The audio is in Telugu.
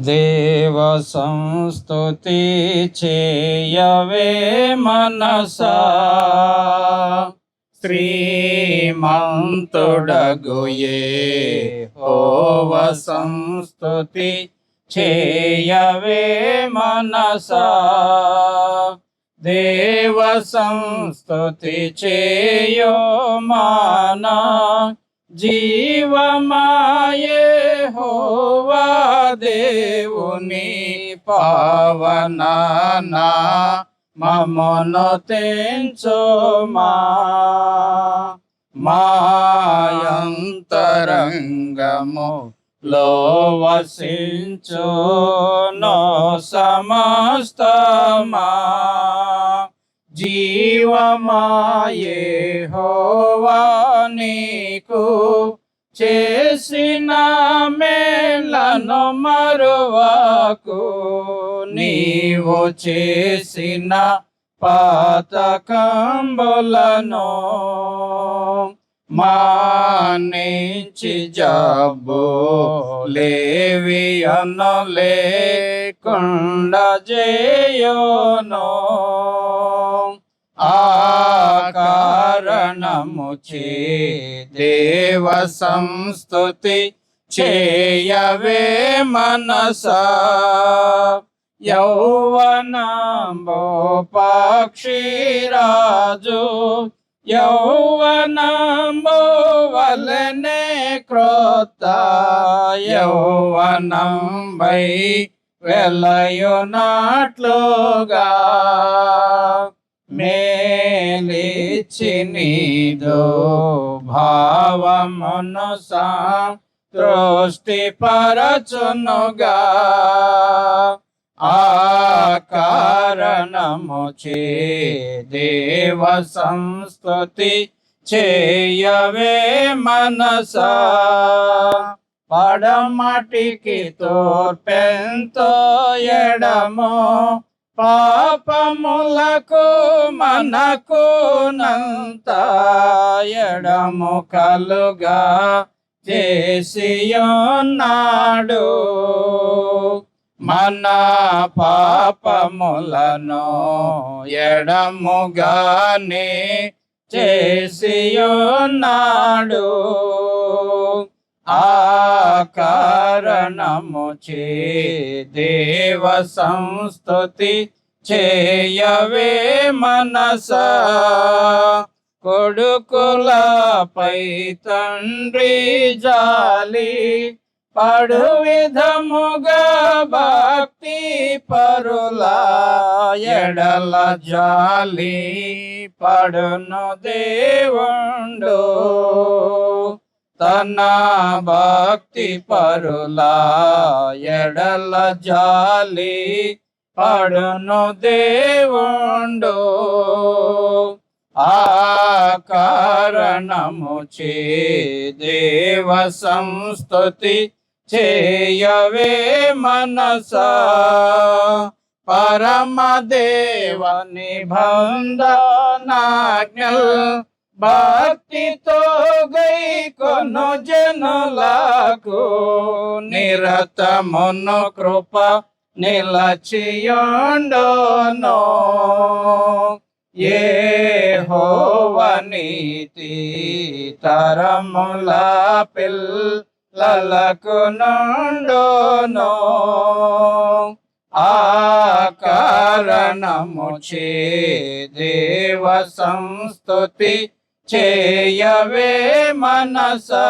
దేవ సంస్తుతి చేయవే మనసా. శ్రీమంతుడగుయే హోవ సంస్తుతి చేయవే మనసా. దేవ సంస్తుతి చేయో మానా జీవమాయే. హోవా దేవుని పావనానా మమను తెంచోమా. మాయంతరంగము లో వసించు నో సమస్తమా. జీవమాయే హోవా నీకు చేసిన మేలను మరువాకు నీవు చేసిన పాతకంబులను మానించి జబ్బు లేవి అన్న లేకుండా జయోనో. కారణము దేవ సంస్తుతి చేయవే మనస. యౌవనంబో పక్షిరాజు యౌవనంబో వలనే క్రోత. యౌవనం వై నాట్లోగా మేలే నీదో భావమును దృష్టి పరచునుగా ఆ కారణము చే దేవ సంస్తుతి చేయవే మనసా. పడమటికి తోర్పెంతో ఎడమో పాపములకు మనకు నంత ఎడము కలుగా చేసియున్నాడు. మన పాపములను ఎడముగానే చేసియున్నాడు. ఆకా కారణము చే దేవ సంస్తుతి చేయవే మనస కొడుకులపై తండ్రి జాలి పడు విధముగా భక్తి పరుల ఎడల జాలి పడును దేవుండో తన భక్తి పరులా ఎడల జాలి పడును దేవుండు. ఆ కారణము చే దేవ సంస్తుతి చేయవే మనసా. పరమదేవ నిబంధనాజ్ఞల్ భక్తితో గై కొను జనులకు నిరతమును కృప నిలచియుండును. ఏ హోవనీతి తరముల పిల్లలకు నుండును. ఆ కారణము చే దేవ సంస్తుతి చేయవే మనసా.